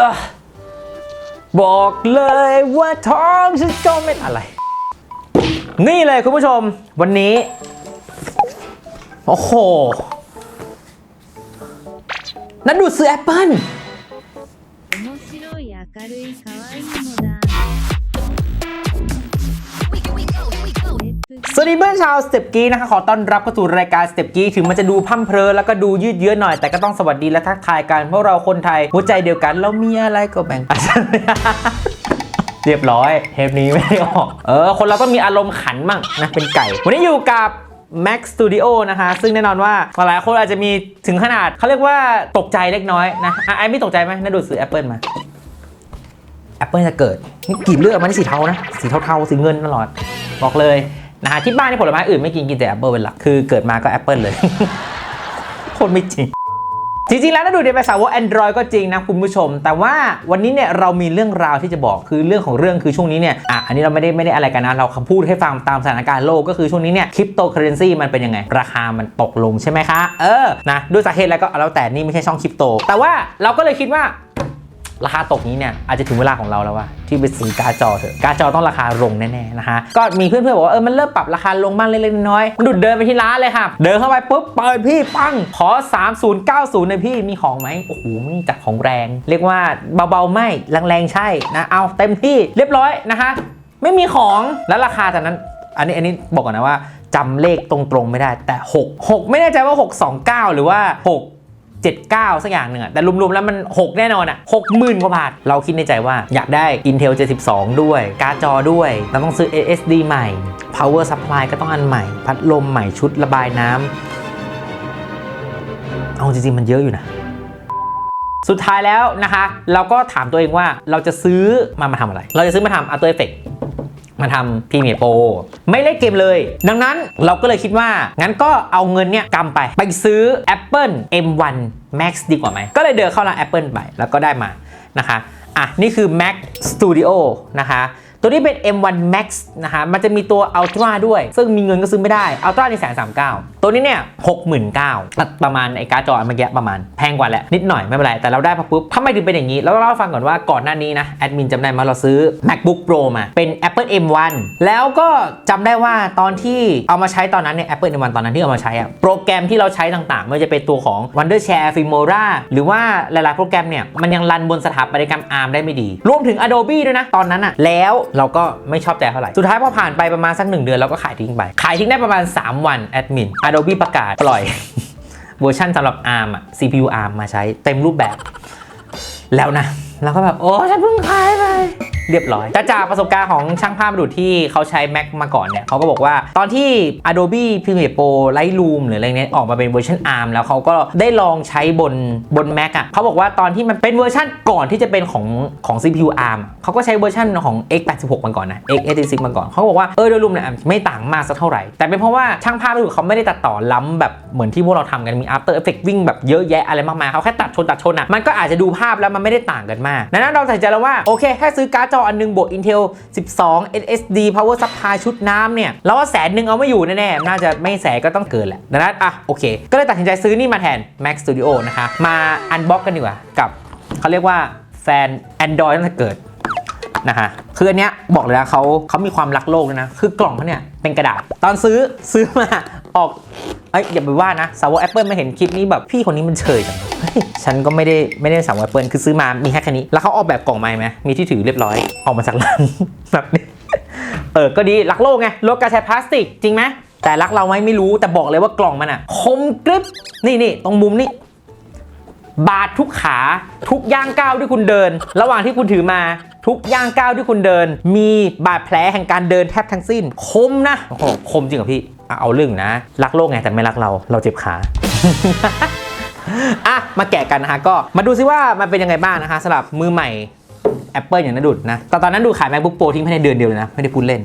อะบอกเลยว่าท้องฉันก็ไม่อะไร นี่เลยคุณผู้ชมวันนี้ โอ้โหนั่นดูดซื้อแอปเปิ้ล วัสดีเพื่อนชาวสเต็ปกี้นะคะขอต้อนรับเข้าสู่รายการสเต็ปกี้ถึงมันจะดูพร่ำเพรอแล้วก็ดูยืดเยื้อหน่อยแต่ก็ต้องสวัสดีและทักทายกันเพราะเราคนไทยหัวใจเดียวกันเรามีอะไรก็แบ่งปันเรียบร้อยเทปนี้ไม่ได้ออก เออ คนเราต้องมีอารมณ์ขันมั่งนะเป็นไก่ วันนี้อยู่กับ Mac Studio นะคะ ซึ่งแน่นอนว่าหลายคนอาจจะมีถึงขนาดเขาเรียกว่าตกใจเล็กน้อยนะไอ้ไม่ตกใจไหมน่าดูดซื้อ Apple มา Apple จะเกิด นี่กรีบเลือดมันสีเทานะ สีเทาๆ สีเงินตลอด บอกเลย นะฮะที่บ้านนี่ผลไม้อื่นไม่กินกินแต่ Apple เป็นหลักคือเกิดมาก็ Apple เลยโคตรไม่จริงจริงๆ แล้วถ้าดูในภาษาวก Android ก็จริงนะคุณผู้ชม แต่ว่าวันนี้เนี่ยเรามีเรื่องราวที่จะบอกคือเรื่องของเรื่องคือช่วงนี้เนี่ยอะอันนี้เราไม่ได้ไม่ได้อะไรกันนะเราคำพูดให้ฟังตามสถานการณ์โลกก็คือช่วงนี้เนี่ยคริปโตเคอเรนซีมันเป็นยังไง ราคามันตกลงใช่ไหมคะ เออนะด้วยสาเหตุอะไรก็แล้วแต่นี่ไม่ใช่ช่องคริปโต แต่ว่าเราก็เลยคิดว่า ราคาตกนี้เนี่ยอาจจะถึงเวลาของเราแล้วว่าที่ไปซื้อการ์ดจอเถอะการ์ดจอต้องราคาลงแน่ๆนะคะก็มีเพื่อนๆบอกว่าเออมันเริ่มปรับราคาลงบ้างเล็กๆน้อยๆดุดเดินไปที่ร้านเลยครับเดินเข้าไปปุ๊บเปิดพี่ปังขอ 3090เลยพี่มีของไหมโอ้โหนี่จัดของแรง เรียกว่าเบาๆไม่แรงๆใช่นะเอาเต็มที่เรียบร้อยนะคะไม่มีของแล้วราคาจากนั้น อันนี้อันนี้บอกก่อนนะว่าจำเลขตรงๆไม่ได้แต่ 6 6 ไม่แน่ใจว่า 629 หรือว่า 6 79 สักอย่างหนึ่งอะแต่รวมๆ แล้วมัน 6 แน่นอนอะ60,000 กว่าบาท เราคิดในใจว่าอยากได้ Intel 72 ด้วย การ์ดจอด้วย เราต้องซื้อ SSD ใหม่ Power Supply ก็ต้องอันใหม่ พัดลมใหม่ชุดระบายน้ำเอาจริงๆ มันเยอะอยู่นะสุดท้ายแล้วนะคะ เราก็ถามตัวเองว่าเราจะซื้อมามาทำอะไร เราจะซื้อมาทำ After Effects มาทำพรีเมียร์โปรไม่เล่นเกมเลย ดังนั้นเราก็เลยคิดว่า งั้นก็เอาเงินเนี่ยกำไป ไปซื้อ Apple M1 Max ดีกว่าไหม ก็เลยเดินเข้าร้าน Apple ไป แล้วก็ได้มานะคะ อะ นี่คือ Mac Studio นะคะ ตัวนี้เป็น M1 Max นะคะมันจะมีตัว Ultra ด้วย ซึ่งมีเงินก็ซื้อไม่ได้ Ultra นี่แสนสามเก้าตัวนี้เนี่ยหกหมื่นเก้าประมาณไอ้การ์ดจอเมื่อกี้ประมาณ แพงกว่าแหละ นิดหน่อยไม่เป็นไร แต่เราได้มาปุ๊บทำไมถึงเป็นอย่างนี้ เราเล่าให้ฟังก่อนว่าก่อนหน้านี้นะ แอดมินจำได้มาเราซื้อ MacBook Pro มา เป็น Apple M1 แล้วก็จำได้ว่าตอนที่เอามาใช้ตอนนั้นเนี่ย Apple M1 ตอนนั้นที่เอามาใช้อะโปรแกรมที่เราใช้ต่างๆไม่ว่าจะเป็นตัวของ Wondershare Filmora หรือว่าหลายๆโปรแกรมเนี่ยมันยังรันบนสถาปัตยกรรม ARM ได้ไม่ดี รวมถึง Adobe ด้วยนะตอนนั้นอะแล้วเราก็ไม่ชอบใจเท่าไหร่ สุดท้ายพอผ่านไปประมาณสักหนึ่งเดือนเราก็ขายทิ้งไป ขายทิ้งได้ประมาณ 3 วันแอดมิน Adobe ประกาศปล่อยเวอร์ชันสำหรับ ARM อะ CPU ARM มาใช้เต็มรูปแบบแล้วนะ เราก็แบบโอ้ฉันเพิ่งขายไปเรียบร้อย แต่จากประสบการณ์ของช่างภาพดุดที่เขาใช้ Mac มาก่อนเนี่ยเขาก็บอกว่าตอนที่ Adobe Premiere Pro Lightroom หรืออะไรเนี้ยออกมาเป็นเวอร์ชัน ARM แล้วเขาก็ได้ลองใช้บนบน Mac อะเขาบอกว่าตอนที่มันเป็นเวอร์ชันก่อนที่จะเป็นของของ CPU ARM เขาก็ใช้เวอร์ชันของ x86 มันก่อนนะ x86 มันก่อนเขาบอกว่าเออโดยรวมเนี่ยไม่ต่างมากสักเท่าไหร่ แต่เป็นเพราะว่าช่างภาพดุดเขาไม่ได้ตัดต่อล้ำแบบเหมือนที่พวกเราทำกันมี After Effects วิ่งแบบเยอะแยะอะไรมากมายเขาแค่ตัดชนตัดชนอะมันก็อาจจะดูภาพแล้วมันไม่ได้ต่างกันมากดังนั้นเราตัดสินใจแล้วว่า โอเคแค่ซื้อการ์ดจออันนึงบวก Intel 12 SSD Power Supply ชุดน้ำเนี่ยเราว่าแสนหนึ่งเอาไม่อยู่แน่ๆ น่าจะไม่แสนก็ต้องเกินแหละ ดังนั้น อะ โอเค ก็เลยตัดสินใจซื้อนี่มาแทน Mac Studio นะคะ มาอันบ็อกกันดีกว่า กับเขาเรียกว่าแฟน Android ตั้งแต่เกิดนะฮะคืออันเนี้ยบอกเลยนะเขาเขามีความรักโลกด้วยนะ คือกล่องเขาเนี่ยเป็นกระดาษ ตอนซื้อซื้อมา ออกเอ้ยอย่าไปว่านะสาวแอปเปิลมาเห็นคลิปนี้แบบพี่คนนี้มันเฉยจังฉันก็ไม่ได้ไม่ได้สาวแอปเปิลคือซื้อมามีแค่แค่นี้ แล้วเขาออกแบบกล่องมาไหมมีที่ถือเรียบร้อยออกมาจากร้านแบบนี้เออก็ดีรักโลกไงลดการใช้พลาสติกจริงไหมแต่รักเราไหมไม่รู้แต่บอกเลยว่ากล่องมันอะคมกริบนี่นี่ตรงมุมนี่บาดทุกขาทุกย่างก้าวที่คุณเดิน ระหว่างที่คุณถือมาทุกย่างก้าวที่คุณเดิน มีบาดแผลแห่งการเดินแทบทั้งสิ้น คมนะโอ้โหคมจริงเหรอพี่ เอาเรื่องนะ รักโลกไงแต่ไม่รักเรา เราเจ็บขาอะมาแกะกันนะฮะก็มาดูซิว่ามันเป็นยังไงบ้างนะคะสำหรับมือใหม่ Apple อย่างนั้นดุดนะตอนตอนนั้นดูขาย MacBook Pro ทิ้งภายในเดือนเดียวเลยนะ ไม่ได้พูดเล่น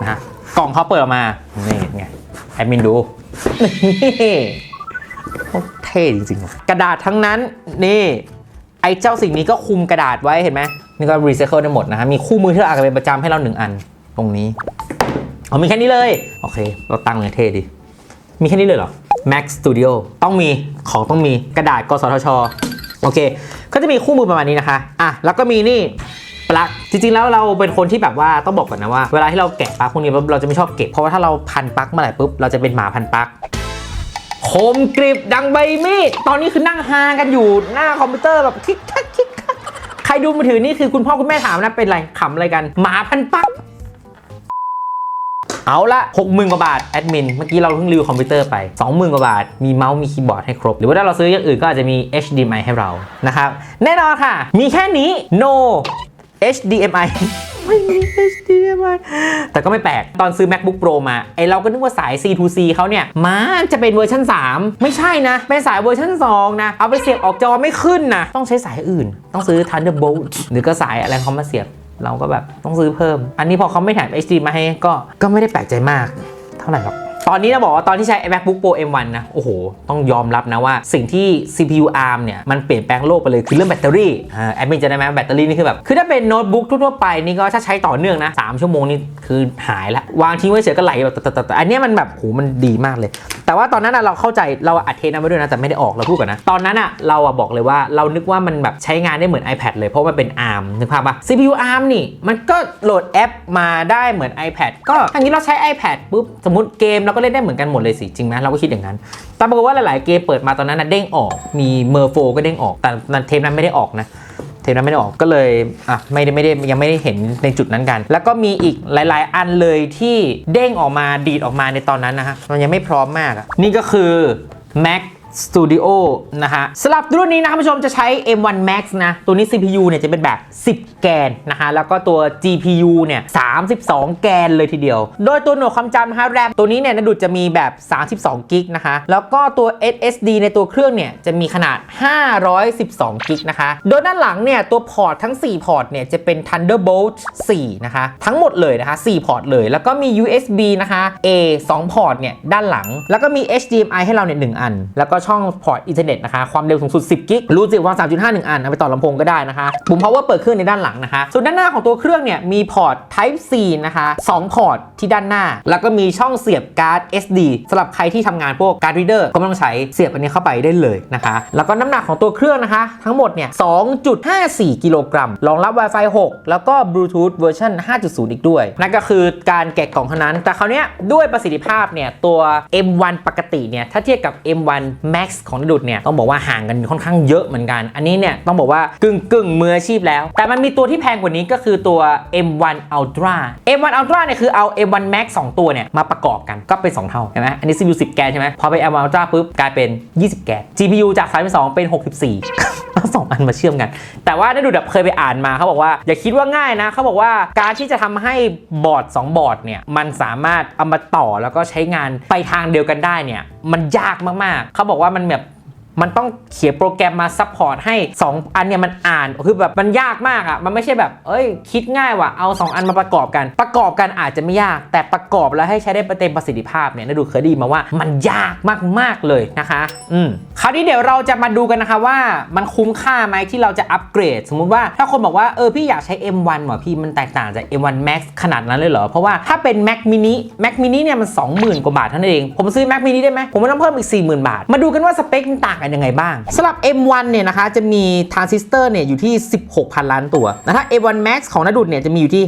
นะฮะกล่องเขาเปิดออกมา นี่ไงแอดมินดูนี่เท่จริงๆ กระดาษทั้งนั้นนี่ไอ้เจ้าสิ่งนี้ก็คุมกระดาษไว้เห็นไหมนี่ก็รีไซเคิลได้หมดนะฮะมีคู่มือที่เราอ่านกันเป็นประจำให้เราหนึ่งอันตรงนี้ อ๋อมีแค่นี้เลย โอเค เราตั้งเลยเท่ดิมีแค่นี้เลยเหรอ Mac Studio ต้องมีของต้องมีกระดาษกสทช โอเค ก็จะมีคู่มือประมาณนี้นะคะ อะ แล้วก็มีนี่ปลั๊กจริงๆ แล้วเราเป็นคนที่แบบว่าต้องบอกก่อนนะว่า เวลาที่เราแกะปลั๊กพวกนี้เราจะไม่ชอบเก็บเพราะว่าถ้าเราพันปลั๊กเมื่อไหร่ปุ๊บเราจะเป็นหมาพันปลั๊กคมกริบดังใบมีดตอนนี้คือนั่งฮากันอยู่หน้าคอมพิวเตอร์แบบคิกคักคิกคักใครดูมือถือนี่คือคุณพ่อคุณแม่ถามนะเป็นไรขำอะไรกัน หมาพันปลั๊ก เอาละ60,000กว่าบาทแอดมินเมื่อกี้เราเพิ่งรีวิวคอมพิวเตอร์ไป 20,000กว่าบาท มีเมาส์มีคีย์บอร์ดให้ครบ หรือว่าถ้าเราซื้ออย่างอื่นก็อาจจะมี HDMI ให้เรานะครับแน่นอนค่ะ มีแค่นี้ no HDMI ไม่มี HDMI แต่ก็ไม่แปลก ตอนซื้อ MacBook Pro มา ไอเราก็นึกว่าสาย C to C เขาเนี่ย มันจะเป็นเวอร์ชัน3 ไม่ใช่นะ เป็นสายเวอร์ชัน2 นะ เอาไปเสียบออกจอไม่ขึ้นนะ ต้องใช้สายอื่น ต้องซื้อ Thunderbolt หรือก็สายอะไรเขามาเสียบ เราก็แบบต้องซื้อเพิ่ม อันนี้พอเขาไม่แถม HD มาให้ก็ก็ไม่ได้แปลกใจมาก เท่าไหร่หรอก ตอนนี้นะบอกว่าตอนที่ใช้ MacBook Pro M1 นะ โอ้โห ต้องยอมรับนะว่าสิ่งที่ CPU ARM เนี่ย มันเปลี่ยนแปลงโลกไปเลย คือเรื่องแบตเตอรี่อแอดมินจะได้ไหมแบตเตอรี่นี่คือแบบ คือถ้าเป็นโน้ตบุ๊กทั่วไปนี่ก็ถ้าใช้ต่อเนื่องนะ 3 ชั่วโมงนี่คือหายละวางทิ้งไว้เฉยก็ไหลแบบแต่อันนี้มันแบบโหมันดีมากเลย แต่ว่าตอนนั้นเราเข้าใจเราอัดเทนั้นไว้ด้วยนะแต่ไม่ได้ออกเราพูดก่อนนะตอนนั้นอะเราอะบอกเลยว่าเรานึกว่ามันแบบใช้งานได้เหมือน iPad เลยเพราะมันเป็น ARM นึกภาพปะ CPU ARM นี่มันก็โหลดแอปมาได้เหมือน iPad ก็อย่างนี้เราใช้ iPad ปุ๊บสมมติเกมเราก็เล่นได้เหมือนกันหมดเลยสิจริงไหมเราก็คิดอย่างนั้นแต่ปรากฏว่าหลาย ๆ เกมเปิดมาตอนนั้นนะเด้งออก มีเมอร์โฟก็เด้งออก แต่เทปนั้นไม่ได้ออกนะเทปนั้นไม่ได้ออกก็เลยอะไม่ได้ไม่ได้ยังไม่ได้เห็นในจุดนั้นกัน แล้วก็มีอีกหลาย ๆ อันเลยที่เด้งออกมาดีดออกมาในตอนนั้นนะฮะมันยังไม่พร้อมมากนี่ก็คือ Mac Studio นะฮะสำหรับรุ่นนี้นะครับผู้ชมจะใช้ M1 Max นะตัวนี้ CPU เนี่ยจะเป็นแบบ 10 แกนนะคะแล้วก็ตัว GPU เนี่ย32 แกนเลยทีเดียว โดยตัวหน่วยความจำนะคะแรมตัวนี้เนี่ยนะดุดจะมีแบบ 32 กิกนะคะแล้วก็ตัว SSD ในตัวเครื่องเนี่ยจะมีขนาด 512 กิกนะคะโดยด้านหลังเนี่ยตัวพอร์ตทั้ง 4 พอร์ตเนี่ยจะเป็น Thunderbolt 4 นะคะทั้งหมดเลยนะคะ 4 พอร์ตเลย แล้วก็มี USB นะคะ A 2 พอร์ตเนี่ยด้านหลัง แล้วก็มี HDMI ให้เราเนี่ยหนึ่งอัน แล้วก็ช่องพอร์ตอินเทอร์เน็ตนะคะ ความเร็วสูงสุด 10 กิกรูทความ3.5 1 อันเอาไปต่อลำโพงก็ได้นะคะ ปุ่ม power เปิดเครื่องในด้านหลังนะคะ ส่วนด้านหน้าของตัวเครื่องเนี่ยมีพอร์ต Type C นะคะ2พอร์ตที่ด้านหน้า แล้วก็มีช่องเสียบการ์ด SD สำหรับใครที่ทำงานพวกการ์ดรีเดอร์ก็ไม่ต้องใช้เสียบอันนี้เข้าไปได้เลยนะคะ แล้วก็น้ำหนักของตัวเครื่องนะคะ ทั้งหมดเนี่ย 2.54 กิโลกรัม รองรับ Wi-Fi 6 แล้วก็ Bluetooth เวอร์ชัน5.0 อีกด้วย นั่นก็คือการแกะกล่องเท่านั้น แต่คราวนี้ด้วยประสิทธิภาพเนี่ยตัว M1 ปกติเนี่ย ถ้าเทียบกับ M1 Max ของดุดเนี่ยต้องบอกว่าห่างกันค่อนข้างเยอะเหมือนกัน อันนี้เนี่ยต้องบอกว่ากึ่งกึ่งมืออาชีพแล้ว แต่มันมีตัวที่แพงกว่านี้ก็คือตัว M1 Ultra M1 Ultra เนี่ยคือเอา M1 Max 2 ตัวเนี่ยมาประกอบกันก็เป็น 2 เท่าใช่ไหมอันนี้ CPU 10 แกนใช่ไหมพอไป M1 Ultra ปุ๊บกลายเป็น 20 แกน GPU จาก32เป็น 64 เอาสองอันมาเชื่อมกัน แต่ว่าได้ดูแบบเคยไปอ่านมาเขาบอกว่าอย่าคิดว่าง่ายนะเขาบอกว่าการที่จะทำให้บอร์ด 2 บอร์ดเนี่ยมันสามารถเอามาต่อแล้วก็ใช้งานไปทางเดียวกันได้เนี่ยมันยากมากๆเขาบอกว่ามันแบบ มันต้องเขียนโปรแกรมมาซัพพอร์ตให้ 2 อันเนี่ยมันอ่านคือแบบมันยากมากอะ่ะมันไม่ใช่แบบ เอ้ย คิดง่ายว่ะเอา 2 อันมาประกอบกัน ประกอบกันอาจจะไม่ยาก แต่ประกอบแล้วให้ใช้ได้เต็มประสิทธิภาพเนี่ยนาดูเคยดีมาว่ามันยากมากๆเลยนะคะอืมคราวนี้เดี๋ยวเราจะมาดูกันนะคะว่ามันคุ้มค่าไหมที่เราจะอัปเกรด สมมุติว่าถ้าคนบอกว่าเออพี่อยากใช้ M1 ว่ะพี่มันแตกต่างจาก M1 Max ขนาดนั้นเลยเหรอ เพราะว่าถ้าเป็น Mac mini Mac mini เนี่ยมัน 20,000 กว่าบาทเท่านั้นเอง ผมซื้อ Mac mini ได้ไหมผมไม่ต้องเพิ่มอีก 40,000 บาท มาดูกันว่าสเปคมันต่างกันยังไงบ้างสำหรับ M1 เนี่ยนะคะจะมีทรานซิสเตอร์เนี่ยอยู่ที่ 16,000 ล้านตัวแต่ถ้า M1 Max ของนดุดเนี่ยจะมีอยู่ที่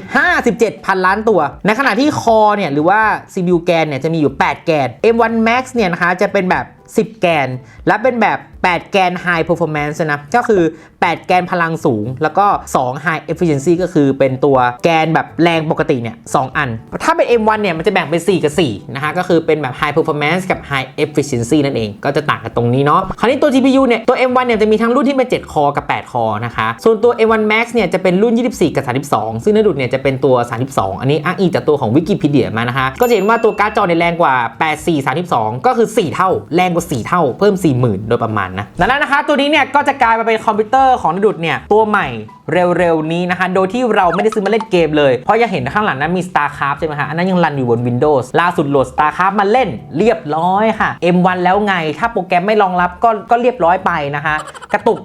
57,000 ล้านตัว ในขณะที่คอเนี่ยหรือว่า CPU แกนเนี่ยจะมีอยู่ 8 แกน M1 Max เนี่ยนะคะจะเป็นแบบ10 แกน และเป็นแบบ 8 แกน High Performance นะ ก็คือ 8 แกนพลังสูง แล้วก็ 2 High Efficiency ก็คือเป็นตัวแกนแบบแรงปกติเนี่ย 2 อัน ถ้าเป็น M1 เนี่ย มันจะแบ่งเป็น 4 กับ 4 นะฮะ ก็คือเป็นแบบ High Performance กับ High Efficiency นั่นเอง ก็จะต่างกันตรงนี้เนาะ คราวนี้ตัว GPU เนี่ย ตัว M1 เนี่ยจะมีทั้งรุ่นที่เป็น 7 คอกับ 8 คอนะคะ ส่วนตัว M1 Max เนี่ยจะเป็นรุ่น 24 กับ 32 ซึ่งในดุดเนี่ยจะเป็นตัว 32 อันนี้อ้างอิงจากตัวของ Wikipedia มานะคะก็จะเห็นว่าตัวการ์ดจอเนี่ยแรงกว่า 84 32 ก็คือ 4 เท่าแรงกว่า 4 เท่า เพิ่ม 40,000 โดยประมาณนะดังนั้นนะคะ ตัวนี้เนี่ยก็จะกลายมาเป็นคอมพิวเตอร์ของนดุดเนี่ยตัวใหม่เร็วๆนี้นะคะ โดยที่เราไม่ได้ซื้อมาเล่นเกมเลย เพราะยังเห็นข้างหลังนั้นมี StarCraft ใช่ไหมคะ อันนั้นยังรันอยู่บน Windows ล่าสุดโหลด StarCraft มาเล่นเรียบร้อยค่ะ M1 แล้วไง ถ้าโปรแกรมไม่รองรับก็ก็เรียบร้อยไปนะคะ กระตุก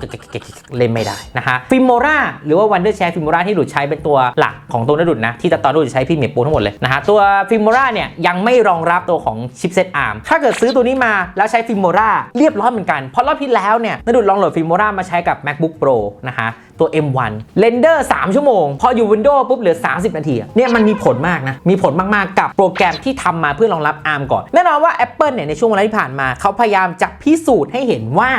เล่นไม่ได้นะคะฟิโมราหรือว่า Wonder Share Filmora ที่ดุดใช้เป็นตัวหลักของตัวนดุดนะ ที่ตอนดุดใช้พี่เมียปูทั้งหมดเลยนะคะตัวฟิโมราเนี่ยยังไม่รองรับตัวของชิปเซต ARM ถ้าเกิดซื้อตัวนี้มาแล้วใช้ช้ฟิโมราเรียบร้อยเหมือนกัน เพราะรอบที่แล้วเนี่ยนดุดลองโหลดฟิโมรามาใช้กับ macbook pro นะคะ ตัว M1 เรนเดอร์ 3 ชั่วโมง พออยู่ Windows ปุ๊บเหลือ 30 นาทีเนี่ยมันมีผลมากนะ มีผลมากๆ กับโปรแกรมที่ทำมาเพื่อรองรับ ARM ก่อน แน่นอนว่า Apple เนี่ยในช่วงเวลาที่ผ่านมา เขาพยายามจะพิสูจน์ให้เห็นว่า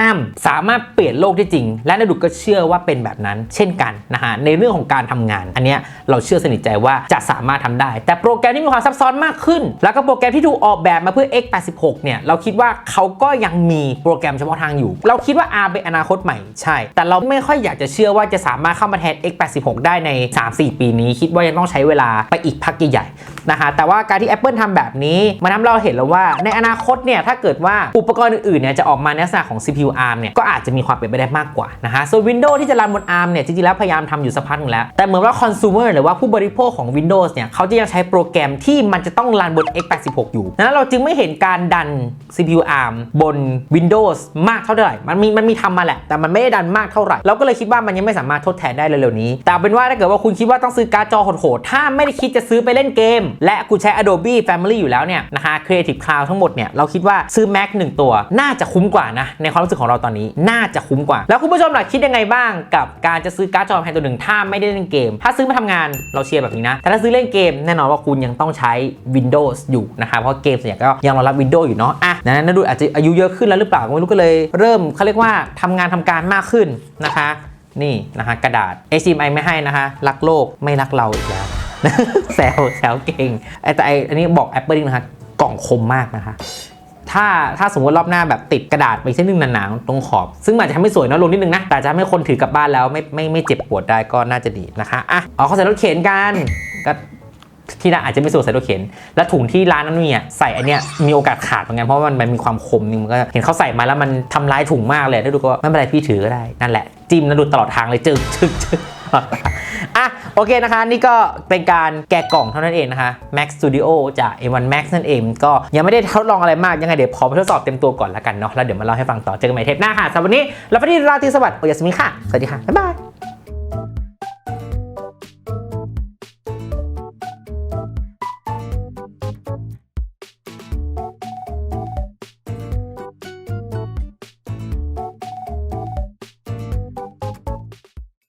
ARM สามารถเปลี่ยนโลกได้จริง และนดุดก็เชื่อว่าเป็นแบบนั้น เช่นกันนะฮะในเรื่องของการทำงาน อันเนี้ยเราเชื่อสนิทใจว่าจะสามารถทำได้ แต่โปรแกรมที่มีความซับซ้อนมากขึ้น แล้วก็โปรแกรมที่ถูกออกแบบมาเพื่อ x86 เนี่ยเราคิดว่าเขาก็ยังมีโปรแกรมเฉพาะทางอยู่ เราคิดว่า ARM เป็นอนาคตใหม่ใช่ แต่เราไม่ค่อยอยากจะเชื่อว่าจะสามารถเข้ามาแทน x86 ได้ใน 3-4 ปีนี้คิดว่ายังต้องใช้เวลาไปอีกพักใหญ่ๆนะคะแต่ว่าการที่ Apple ทำแบบนี้มันทำเราเห็นแล้วว่า ในอนาคตเนี่ยถ้าเกิดว่าอุปกรณ์อื่นๆเนี่ยจะออกมาในลักษณะของ CPU ARM เนี่ยก็อาจจะมีความเป็นไปได้มากกว่านะคะส่วน Windows ที่จะรันบน ARM เนี่ยจริงๆแล้วพยายามทำอยู่สักพักนึงแล้ว แต่เหมือนว่า consumer หรือว่าผู้บริโภคของ Windows เนี่ยเขาจะยังใช้โปรแกรมที่มันจะต้องรันบน x86 อยู่นั้นเราจึงไม่เห็นการดัน CPU ARM บน Windows มากเท่าไหร่มันมีมันมีทำมาแหละ แต่มันไม่ได้ดันมากเท่าไหร่ เราก็เลยคิดว่ามันยังไม่สามารถทดแทนได้เร็วๆนี้ แต่เป็นว่าถ้าเกิดว่าคุณคิดว่าต้องซื้อการ์ดจอโหดๆถ้าไม่ได้คิดจะซื้อไปเล่นเกม และคุณใช้ Adobe Family อยู่แล้วเนี่ยนะคะ Creative Cloud ทั้งหมดเนี่ยเราคิดว่าซื้อ Mac 1 ตัว น่าจะคุ้มกว่านะในความรู้สึกของเราตอนนี้น่าจะคุ้มกว่า แล้วคุณผู้ชมล่ะคิดยังไงบ้างกับการจะซื้อการ์ดจอแพงตัวหนึ่งถ้าไม่ได้เล่นเกม ถ้าซื้อมาทำงานเราเชียร์แบบนี้นะแต่ถ้าซื้อเล่นเกมแน่นอนว่าคุณยังต้องใช้ Windows อยู่นะคะเพราะเกมส่วนใหญ่ก็ยังรองรับ Windows อยู่เนาะอะนั้นนะดูอาจจะอายุเยอะขึ้นแล้วหรือเปล่าก็ไม่รู้ก็เลย เริ่มเขาเรียกว่าทำงานทำการมากขึ้นนะคะ นี่นะคะกระดาษ HDMI ไม่ให้นะคะ รักโลกไม่รักเราอีกแล้วแซวแซวเก่งไอแต่ไออันนี้บอก Apple นะคะกล่องคมมากนะคะถ้าถ้าสมมติรอบหน้าแบบติดกระดาษไปเส้นนึงหนาๆตรงขอบ ซึ่งอาจจะทำให้สวยน้อยลงนิดนึงนะ แต่จะทำให้คนถือกลับบ้านแล้วไม่ไม่ไม่เจ็บปวดได้ก็น่าจะดีนะคะอะเอ๋อเขาใส่รถเข็นกันก็ที่ร้านอาจจะไม่สวกใส่รถเข็น และถุงที่ร้านนั้นมีอะใส่อันเนี้ยมีโอกาสขาดเหมือนกันเพราะมันมันมีความคมนึงมันก็เห็นเขาใส่มาแล้วมันทำลายถุงมากเลยถ้าดูก็ไม่เป็นไรพี่ถือก็ได้นั่นแหละ จิ้มแล้วดูตลอดทางเลยจึกจึกจึกอะโอเคนะคะ นี่ก็เป็นการแกะกล่องเท่านั้นเองนะคะ Max Studio จาก A1 Max นั่นเอง ก็ยังไม่ได้ทดลองอะไรมาก ยังไงเดี๋ยวขอไปทดสอบเต็มตัวก่อนละกันเนาะแล้วเดี๋ยวมาเล่าให้ฟังต่อเจอกันใหม่เทปหน้าค่ะสำหรับวันนี้เราไปที่ราตรีสวัสดิ์โอยาสมิค่ะ สวัสดีค่ะ บ๊ายบาย